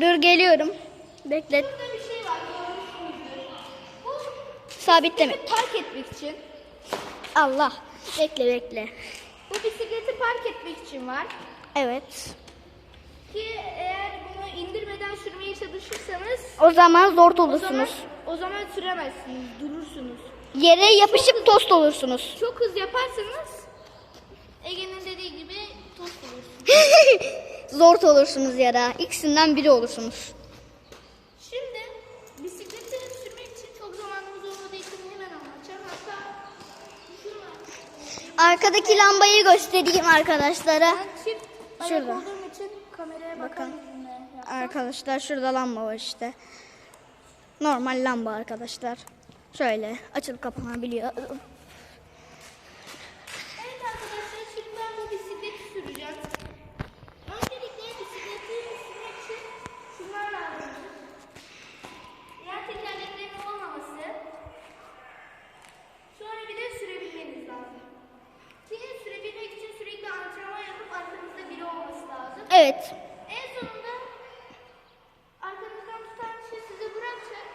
Dur geliyorum. Bekle. Burada bir şey var. görmüşsünüzdür. Bu Sabitleme. bisikleti park etmek için. Allah. Bekle bekle. Bu bisikleti park etmek için var. Evet. Ki eğer bunu indirmeden sürmeye çalışırsanız O zaman zor o zaman, olursunuz. o zaman süremezsiniz. Durursunuz. Yere yapışıp tost olursunuz. Çok hız yaparsanız Ege'nin dediği gibi tost olursunuz. Zor olursunuz yara. İkisinden biri olursunuz. Şimdi bisikleti sürmek için çok zamanımız olmadığı için hemen anlatacağım. Hatta şurada Arkadaki lambayı göstereyim arkadaşlara. ben Şurada. olduğum için kameraya Bakın. Arkadaşlar şurada lamba var işte. Normal lamba arkadaşlar. Şöyle açılıp kapanabiliyor. Evet arkadaşlar şimdi ben bu bisikleti süreceğim. Öncelikle bisikleti sürmek için şunlar lazım. Diğer tekerleklerin olmaması. Sonra bir de sürebilmeniz lazım. Ki sürebilmek için sürekli antrenman yapıp arkanızda biri olması lazım. Evet. En sonunda arkanızdan tutan kişi sizi bırakacak.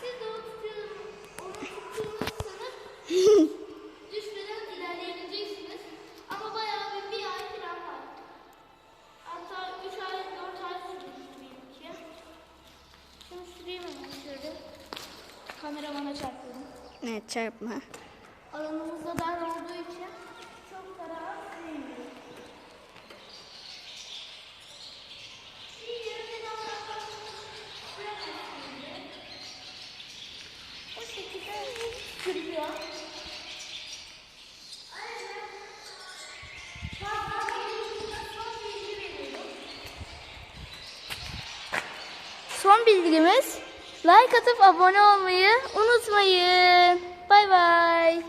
Siz de o tutuyorsunuz, onu tuttuğunuzu sanıp düşmeden ilerleyebileceksiniz. Ama bayağı bir, bir ay falan var. Hatta 3 ay, 4 ay sürmüştü benimki. Şunu süreyim hemen şöyle. Kameramana çarpıyorum. Evet çarpma. Alanımız da dar olduğu için çok da rahat süremiyorum. Bir yerine davranmak süremezsiniz. O şekilde Son bilgimiz like atıp abone olmayı unutmayın. Bay bay.